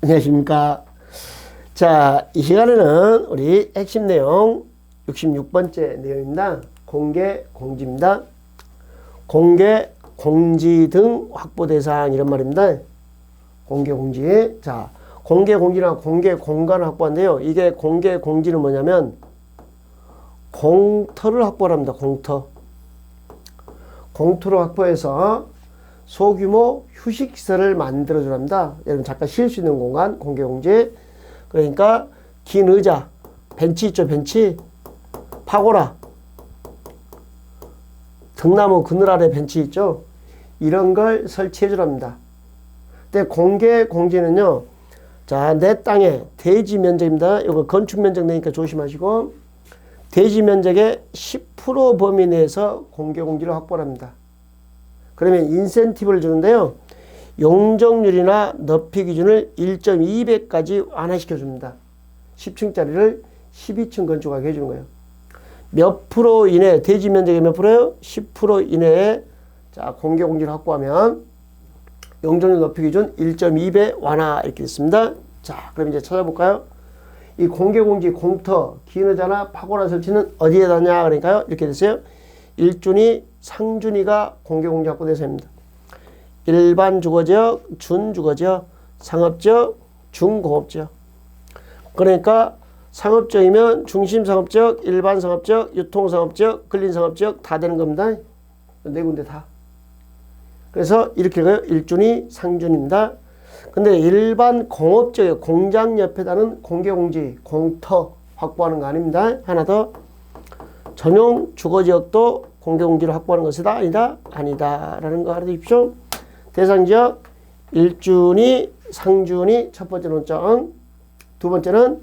안녕하십니까. 자, 이 시간에는 우리 핵심 내용 66번째 내용입니다. 공개 공지입니다. 공개 공지 등 확보 대상 이런 말입니다. 공개 공지. 자, 공개 공지나 공개 공간을 확보한데요. 이게 공개 공지는 뭐냐면 공터를 확보합니다. 공터. 공터를 확보해서 소규모 휴식시설을 만들어주랍니다. 여러분 잠깐 쉴 수 있는 공간 공개공지 그러니까 긴 의자 벤치 있죠 벤치 파고라 등나무 그늘 아래 벤치 있죠 이런 걸 설치해 주랍니다. 근데 공개 공지는요 자 내 땅에 대지 면적입니다. 이거 건축 면적 내니까 조심하시고 대지 면적의 10% 범위 내에서 공개 공지를 확보합니다. 그러면 인센티브를 주는데요. 용적률이나 높이 기준을 1.2배까지 완화시켜 줍니다. 10층짜리를 12층 건축하게 해주는 거예요. 몇 프로 이내, 대지 면적의 몇 프로요? 10% 이내에 자, 공개 공지를 확보하면 용적률 높이 기준 1.2배 완화 이렇게 됐습니다. 자, 그럼 이제 찾아볼까요? 이 공개 공지 공터, 기너자나 파고라 설치는 어디에 다냐 그러니까요. 이렇게 됐어요. 일준이 상준이가 공개공지 확보 대상입니다. 일반 주거지역, 준주거지역, 상업지역, 중공업지역. 그러니까 상업지역이면 중심상업지역, 일반상업지역, 유통상업지역, 근린상업지역 다 되는 겁니다. 네 군데 다. 그래서 이렇게 가요. 일준이 상준입니다. 근데 일반 공업지역, 공장 옆에다는 공개공지, 공터 확보하는 거 아닙니다. 하나 더. 전용 주거지역도 공개공지를 확보하는 것이다. 아니다 아니다. 라는 거 알아두십시오. 대상지역 일준이 상준이 첫 번째 논점. 두 번째는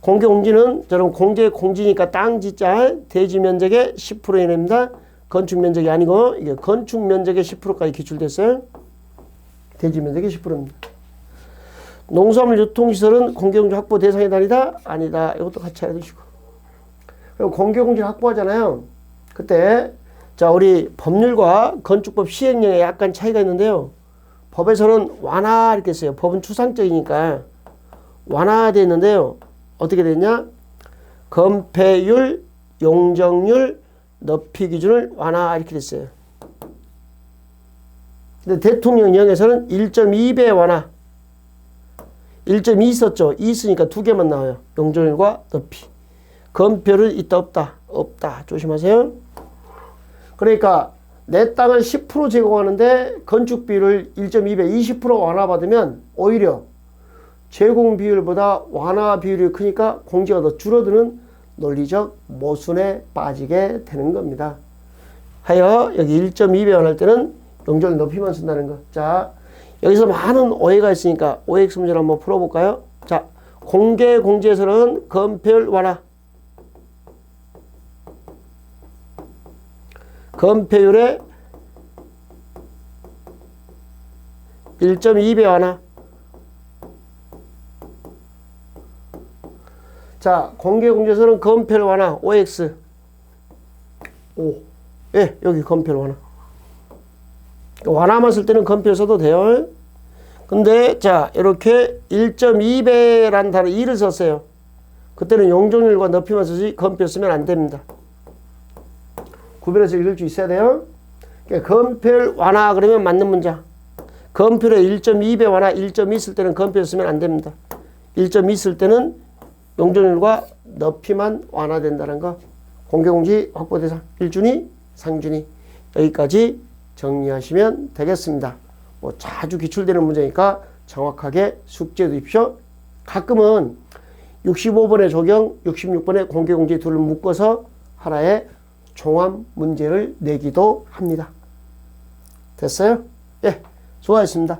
공개공지는 저런 공개 공지니까 땅 짓자 대지 면적의 10% 이내입니다. 건축 면적이 아니고 이게 건축 면적의 10%까지 기출됐어요. 대지 면적의 10%입니다. 농수산물 유통시설은 공개공지 확보 대상이 아니다? 아니다. 이것도 같이 알아두시고 그리고 공개공지를 확보하잖아요. 그때 자 우리 법률과 건축법 시행령에 약간 차이가 있는데요. 법에서는 완화 이렇게 써요. 법은 추상적이니까 완화되어 있는데요. 어떻게 됐냐? 건폐율, 용적률, 높이 기준을 완화 이렇게 됐어요. 근데 대통령령에서는 1.2배 완화. 1.2 있었죠. 2 있으니까 두 개만 나와요. 용적률과 높이. 건표를 있다 없다 없다 조심하세요. 그러니까 내 땅을 10% 제공하는데 건축 비율을 1.2배 20% 완화받으면 오히려 제공 비율보다 완화 비율이 크니까 공지가 더 줄어드는 논리적 모순에 빠지게 되는 겁니다. 하여 여기 1.2배 완할 때는 용적을 높이만 쓴다는 거. 자 여기서 많은 오해가 있으니까 OX 문제를 한번 풀어볼까요? 자 공개 공지에서는 건폐율 완화 건폐율의 1.2배 완화. 자, 공개 공제서는 건폐율 완화, OX. 오. 예, 여기 건폐율 완화. 완화만 쓸 때는 건폐율 써도 돼요. 근데, 자, 이렇게 1.2배라는 단어 2를 썼어요. 그때는 용적률과 높이만 쓰지 건폐율 쓰면 안 됩니다. 구별해서 읽을 수 있어야 돼요. 그러니까 건폐율 완화 그러면 맞는 문장. 건폐율의 1.2배 완화 1.2쓸 때는 건폐율 쓰면 안 됩니다. 1.2쓸 때는 용적률과 높이만 완화된다는 거. 공개공지 확보 대상 1준위 상준위 여기까지 정리하시면 되겠습니다. 뭐 자주 기출되는 문제니까 정확하게 숙지해 두십시오. 가끔은 65번의 조경, 66번의 공개공지 둘을 묶어서 하나의 종합 문제를 내기도 합니다. 됐어요? 예, 수고하셨습니다.